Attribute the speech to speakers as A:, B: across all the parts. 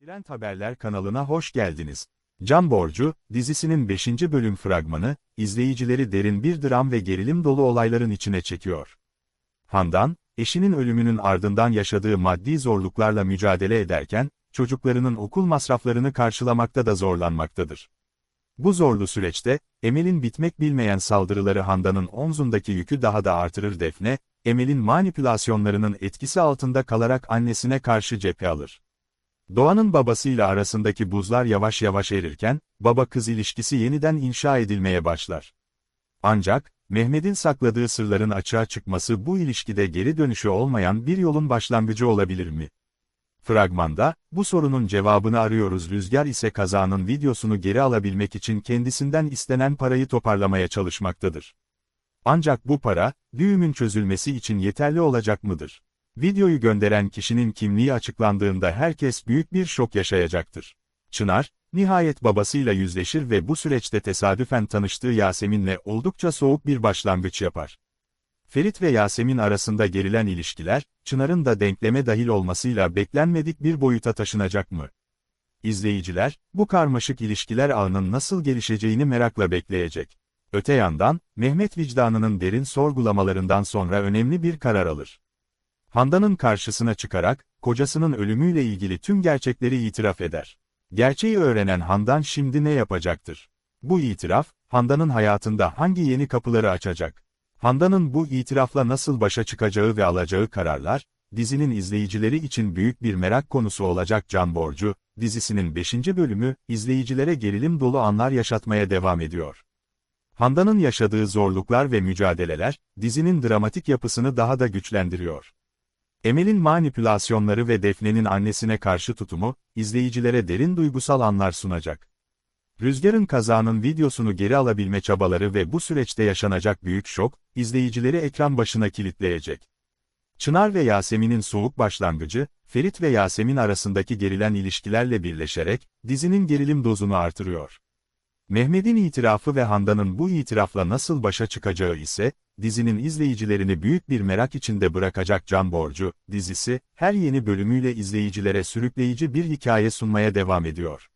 A: Trend Haberler kanalına hoş geldiniz. Can Borcu, dizisinin 5. bölüm fragmanı, izleyicileri derin bir dram ve gerilim dolu olayların içine çekiyor. Handan, eşinin ölümünün ardından yaşadığı maddi zorluklarla mücadele ederken, çocuklarının okul masraflarını karşılamakta da zorlanmaktadır. Bu zorlu süreçte, Emel'in bitmek bilmeyen saldırıları Handan'ın omzundaki yükü daha da artırır Defne, Emel'in manipülasyonlarının etkisi altında kalarak annesine karşı cephe alır. Doğan'ın babasıyla arasındaki buzlar yavaş yavaş erirken, baba-kız ilişkisi yeniden inşa edilmeye başlar. Ancak, Mehmet'in sakladığı sırların açığa çıkması bu ilişkide geri dönüşü olmayan bir yolun başlangıcı olabilir mi? Fragmanda, bu sorunun cevabını arıyoruz Rüzgar ise kazanın videosunu geri alabilmek için kendisinden istenen parayı toparlamaya çalışmaktadır. Ancak bu para, düğümün çözülmesi için yeterli olacak mıdır? Videoyu gönderen kişinin kimliği açıklandığında herkes büyük bir şok yaşayacaktır. Çınar, nihayet babasıyla yüzleşir ve bu süreçte tesadüfen tanıştığı Yasemin'le oldukça soğuk bir başlangıç yapar. Ferit ve Yasemin arasında gerilen ilişkiler, Çınar'ın da denkleme dahil olmasıyla beklenmedik bir boyuta taşınacak mı? İzleyiciler, bu karmaşık ilişkiler ağının nasıl gelişeceğini merakla bekleyecek. Öte yandan, Mehmet vicdanının derin sorgulamalarından sonra önemli bir karar alır. Handan'ın karşısına çıkarak, kocasının ölümüyle ilgili tüm gerçekleri itiraf eder. Gerçeği öğrenen Handan şimdi ne yapacaktır? Bu itiraf, Handan'ın hayatında hangi yeni kapıları açacak? Handan'ın bu itirafla nasıl başa çıkacağı ve alacağı kararlar, dizinin izleyicileri için büyük bir merak konusu olacak Can Borcu, dizisinin 5. bölümü, izleyicilere gerilim dolu anlar yaşatmaya devam ediyor. Handan'ın yaşadığı zorluklar ve mücadeleler, dizinin dramatik yapısını daha da güçlendiriyor. Emel'in manipülasyonları ve Defne'nin annesine karşı tutumu, izleyicilere derin duygusal anlar sunacak. Rüzgar'ın kazanın videosunu geri alabilme çabaları ve bu süreçte yaşanacak büyük şok, izleyicileri ekran başına kilitleyecek. Çınar ve Yasemin'in soğuk başlangıcı, Ferit ve Yasemin arasındaki gerilen ilişkilerle birleşerek, dizinin gerilim dozunu artırıyor. Mehmet'in itirafı ve Handan'ın bu itirafla nasıl başa çıkacağı ise, dizinin izleyicilerini büyük bir merak içinde bırakacak Can Borcu, dizisi, her yeni bölümüyle izleyicilere sürükleyici bir hikaye sunmaya devam ediyor.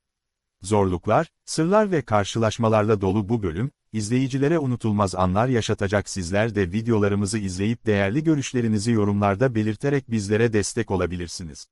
A: Zorluklar, sırlar ve karşılaşmalarla dolu bu bölüm, izleyicilere unutulmaz anlar yaşatacak sizler de videolarımızı izleyip değerli görüşlerinizi yorumlarda belirterek bizlere destek olabilirsiniz.